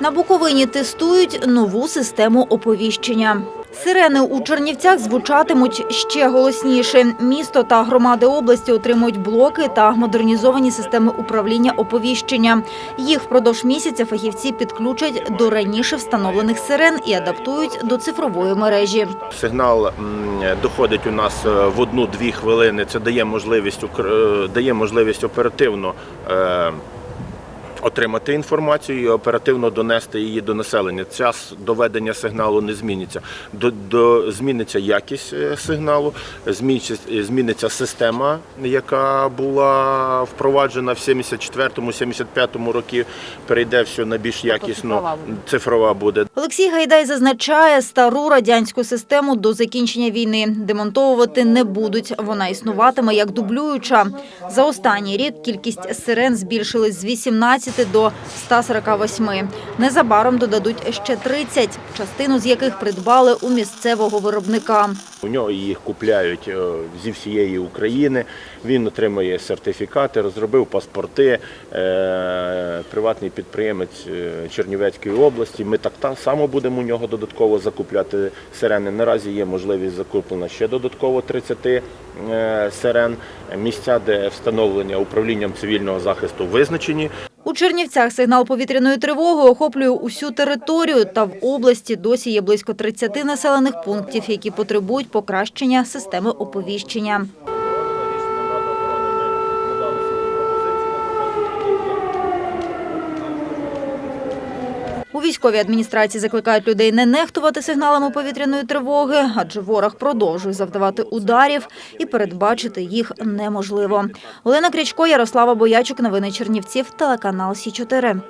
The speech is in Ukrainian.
На Буковині тестують нову систему оповіщення. Сирени у Чернівцях звучатимуть ще голосніше. Місто та громади області отримують блоки та модернізовані системи управління оповіщення. Їх впродовж місяця фахівці підключать до раніше встановлених сирен і адаптують до цифрової мережі. Сигнал доходить у нас е, в одну-дві хвилини. Це дає можливість е, дає можливість оперативно. Отримати інформацію і оперативно донести її до населення. Час доведення сигналу не зміниться. До, до зміниться якість е, сигналу, зміниться, зміниться система, яка була впроваджена в 74-75 році. Перейде все на більш якісно цифрова буде. цифрова буде. Олексій Гайдай зазначає, стару радянську систему до закінчення війни демонтовувати не будуть. Вона існуватиме як дублююча. За останній рік кількість сирен збільшилась з 18 до 148. Незабаром додадуть ще 30, частину з яких придбали у місцевого виробника. У нього їх купляють е, зі всієї України. Він отримує сертифікати, розробив паспорти. Е, Приватний підприємець е, Чернівецької області. Ми так само будемо у нього додатково закупляти сирени. Наразі є можливість закуплена ще додатково 30 е, сирен. Місця, де встановлення управлінням цивільного захисту визначені. У Чернівцях сигнал повітряної тривоги охоплює усю територію, та в області досі є близько 30 населених пунктів, які потребують покращення системи оповіщення. У військовій адміністрації закликають людей не нехтувати сигналами повітряної тривоги, адже ворог продовжує завдавати ударів і передбачити їх неможливо. Олена Крячко, Ярослава Боячук, новини Чернівців, телеканал Сі 4